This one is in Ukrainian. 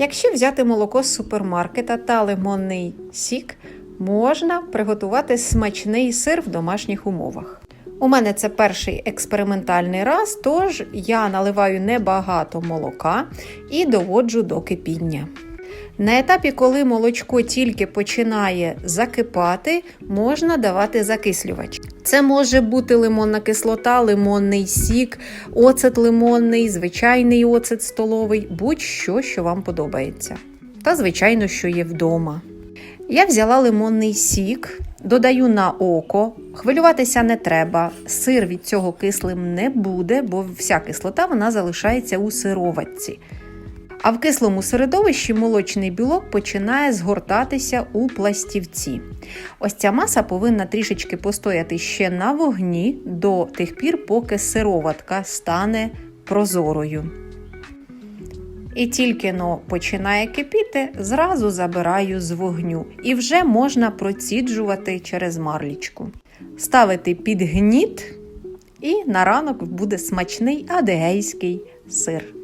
Якщо взяти молоко з супермаркета та лимонний сік, можна приготувати смачний сир в домашніх умовах. У мене це перший експериментальний раз, тож я наливаю небагато молока і доводжу до кипіння. На етапі, коли молочко тільки починає закипати, можна давати закислювач. Це може бути лимонна кислота, лимонний сік, оцет лимонний, звичайний оцет столовий, будь-що, що вам подобається. Та, звичайно, що є вдома. Я взяла лимонний сік, додаю на око. Хвилюватися не треба. Сир від цього кислим не буде, бо вся кислота вона залишається у сироватці. А в кислому середовищі молочний білок починає згортатися у пластівці. Ось ця маса повинна трішечки постояти ще на вогні до тих пір, поки сироватка стане прозорою. І тільки но починає кипіти, зразу забираю з вогню і вже можна проціджувати через марлічку. Ставити під гніт, і на ранок буде смачний адегейський сир.